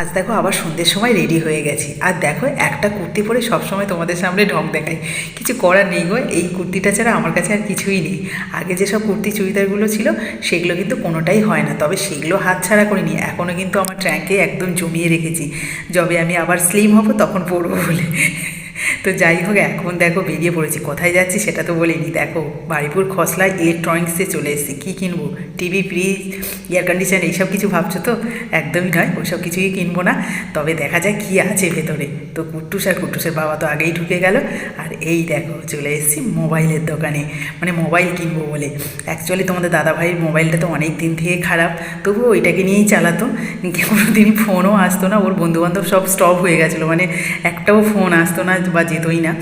আজ দেখো আবার সন্ধ্যের সময় রেডি হয়ে গেছি। আর দেখো, একটা কুর্তি পরে সবসময় তোমাদের সামনে ঢং দেখাই। কিছু করার নেই গো, এই কুর্তিটা ছাড়া আমার কাছে আর কিছুই নেই। আগে যেসব কুর্তি চুড়িদারগুলো ছিল, সেগুলো কিন্তু কোনোটাই হয় না। তবে সেগুলো হাত ছাড়া করিনি এখনও কিন্তু আমার ট্র্যাঙ্কে একদম জমিয়ে রেখেছি। যবে আমি আবার স্লিম হব, তখন পরবো বলে। তো যাই হোক, এখন দেখো বেরিয়ে পড়েছি। কোথায় যাচ্ছি সেটা তো বলিনি। দেখো, বাড়িপুর খসলায় ইলেকট্রনিক্সে চলে এসেছি। কী কিনবো? টিভি ফ্রিজ এয়ার কন্ডিশন এইসব কিছু ভাবছ তো? একদমই নয় ওইসব কিছুই কিনবো না। তবে দেখা যায় কী আছে ভেতরে। তো কুট্টুস আর কুট্টুসের বাবা তো আগেই ঢুকে গেল। আর এই দেখো, চলে এসেছি মোবাইলের দোকানে। মানে মোবাইল কিনবো বলে। অ্যাকচুয়ালি তোমাদের দাদাভাইয়ের মোবাইলটা তো অনেক দিন থেকে খারাপ। তবু ওইটাকে নিয়েই চালাতো। কোনো দিনই ফোনও আসতো না। ওর বন্ধুবান্ধব সব স্টপ হয়ে গেছিল। মানে একটাও ফোন আসতো না বা যেতই না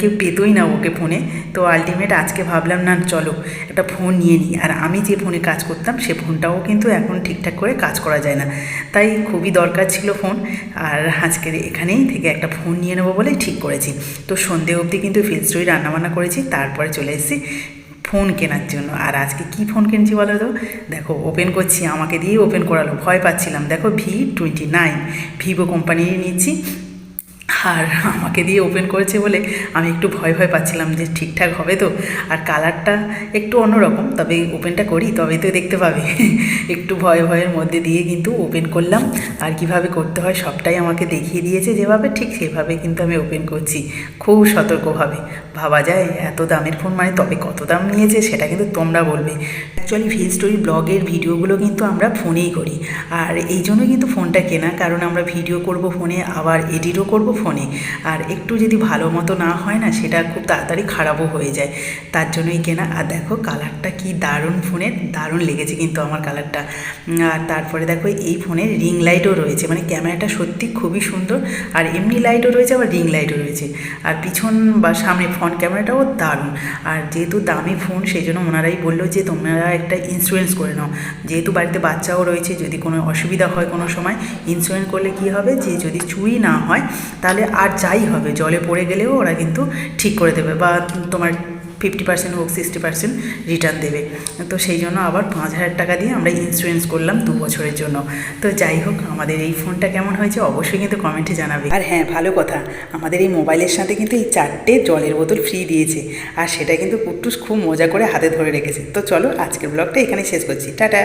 কেউ পেতোই না ওকে ফোনে। তো আলটিমেট আজকে ভাবলাম, না, চলো, একটা ফোন নিয়ে নিই। আর আমি যে ফোনে কাজ করতাম, সে ফোনটাও কিন্তু এখন ঠিকঠাক করে কাজ করা যায় না। তাই খুবই দরকার ছিল ফোন আর আজকের এখানেই থেকে একটা ফোন নিয়ে নেব বলেই ঠিক করেছি। তো সন্ধে অবধি কিন্তু ফিলস্টরি রান্নাবান্না করেছি, তারপরে চলে এসেছি ফোন কেনার জন্য। আর আজকে কি ফোন কিনছি বলো তো? দেখো ওপেন করছি, আমাকে দিয়ে ওপেন করালো, ভয় পাচ্ছিলাম। দেখো ভি টোয়েন্টি নাইন ভিভো কোম্পানির নিচ্ছি আর আমাকে দিয়ে ওপেন করেছে বলে আমি একটু ভয় ভয় পাচ্ছিলাম যে ঠিকঠাক হবে তো। আর কালারটা একটু অন্যরকম, তবে ওপেনটা করি তবে তো দেখতে পাবে। একটু ভয় ভয়ের মধ্যে দিয়ে কিন্তু ওপেন করলাম। আর কীভাবে করতে হয় সবটাই আমাকে দেখিয়ে দিয়েছে, যেভাবে ঠিক সেভাবে কিন্তু আমি ওপেন করছি। খুব সতর্কভাবে। ভাবা যায় এত দামের ফোন মানে তবে কত দাম নিয়েছে সেটা কিন্তু তোমরা বলবে। অ্যাকচুয়ালি ভিল স্টোরি ব্লগের ভিডিওগুলো কিন্তু আমরা ফোনেই করি। আর এই জন্য কিন্তু ফোনটা কেনা, কারণ আমরা ভিডিও করব ফোনে আবার এডিটও করব ফোনে আর একটু যদি ভালো মতো না হয় না, সেটা খুব তাড়াতাড়ি খারাপও হয়ে যায়। তার জন্যই কেনা। আর দেখো, কালারটা কি দারুণ ফোনের, দারুণ লেগেছে কিন্তু আমার কালারটা। আর তারপরে দেখো, এই ফোনের রিং লাইটও রয়েছে। মানে ক্যামেরাটা সত্যি খুবই সুন্দর। আর এমনি লাইটও রয়েছে, আবার রিং লাইটও রয়েছে। আর পিছন বা সামনে ফ্রন্ট ক্যামেরাটাও দারুণ। আর যেহেতু দামি ফোন সেই জন্য ওনারাই বলল যে, তোমরা একটা ইন্স্যুরেন্স করে নাও। যেহেতু বাড়িতে বাচ্চাও রয়েছে, যদি কোনো অসুবিধা হয় কোনো সময় ইন্স্যুরেন্স করলে কি হবে? যে যদি চুরি না হয়, তাহলে আর যাই হবে, জলে পড়ে গেলেও ওরা কিন্তু ঠিক করে দেবে বা তোমার ফিফটি পার্সেন্ট হোক সিক্সটি পার্সেন্ট রিটার্ন দেবে। তো সেই জন্য আবার পাঁচ হাজার টাকা দিয়ে আমরা ইন্স্যুরেন্স করলাম দু বছরের জন্য। তো যাই হোক, আমাদের এই ফোনটা কেমন হয়েছে অবশ্যই কিন্তু কমেন্টে জানাবে। আর হ্যাঁ ভালো কথা, আমাদের এই মোবাইলের সাথে কিন্তু এই চারটে জলের বোতল ফ্রি দিয়েছে। আর সেটা কিন্তু কুট্টুস খুব মজা করে হাতে ধরে রেখেছে। তো চলো আজকের ব্লগটা এখানে শেষ করছি। টাটা!